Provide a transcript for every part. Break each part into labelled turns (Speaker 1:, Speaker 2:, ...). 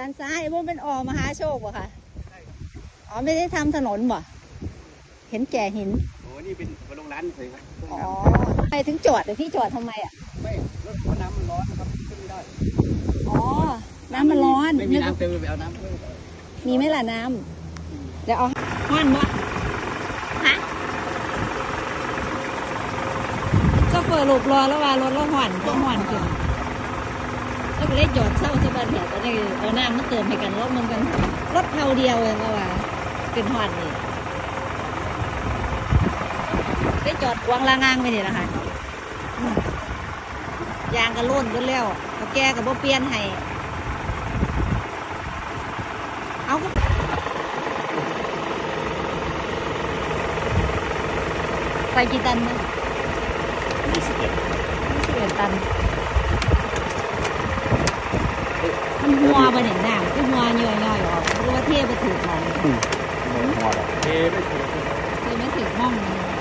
Speaker 1: บ่คะอ๋อไม่ได้ทำถนนบ่เห็นแก่หิน
Speaker 2: โอ้นี่เป็นโรงร้านเลยครับ
Speaker 1: อ๋อทำไมถึงจอดแต่พี่จอดทำไมอะ
Speaker 2: ไม่รถเพราะน้ำมันร้อนนะครับขึ้นไม่ได้
Speaker 1: อ๋อน้ำมันร้อน
Speaker 2: ไม่มีน้ำเติมไปเอาน้ำเพิ่ม
Speaker 1: มีไหมล่ะน้ำเดี๋ยวเอาห้อนบ่ฮะก็เปิดหลบรอแล้วว่ารถเราห่อนก็ห่อนขึ้น แล้วก็เลยจอดเศร้าสะบันแผลตอนนี้เอาน้ำมาเติมให้กันรถมันกันรถเท่าเดียวเองก็ว่าเป็นห่อนนี่ได้จอดกวางลางางไปนี่นะคะยางก็ล่นก็แล้วก็แกกับบ่เปลี่ยนให้เอาไปกี่ตันนะ
Speaker 2: ยี่สิบเอ็ด
Speaker 1: ยี่สิบเอ็ดตัน มันหัวไปหนึ่งหน้าคือหัวย่อยๆออกหรือว่าเทียบไปถือของ
Speaker 2: หัวเทไม่ถูก
Speaker 1: คือไม่ถือม่องเลย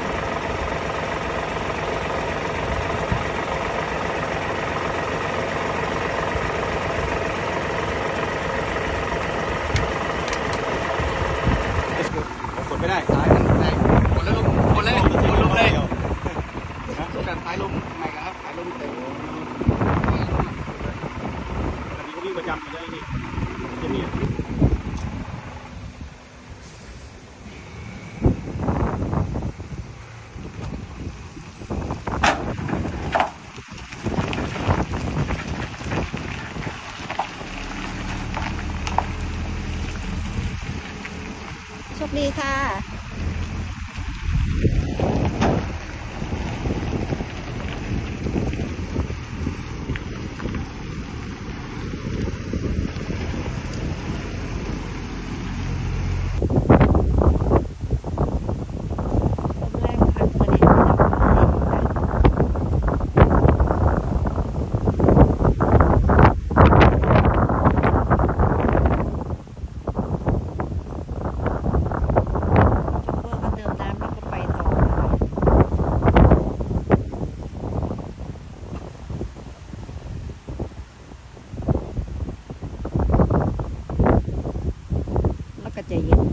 Speaker 2: จับไปเนี่จะเนี่ย
Speaker 1: โชคดีค่ะ चाहिए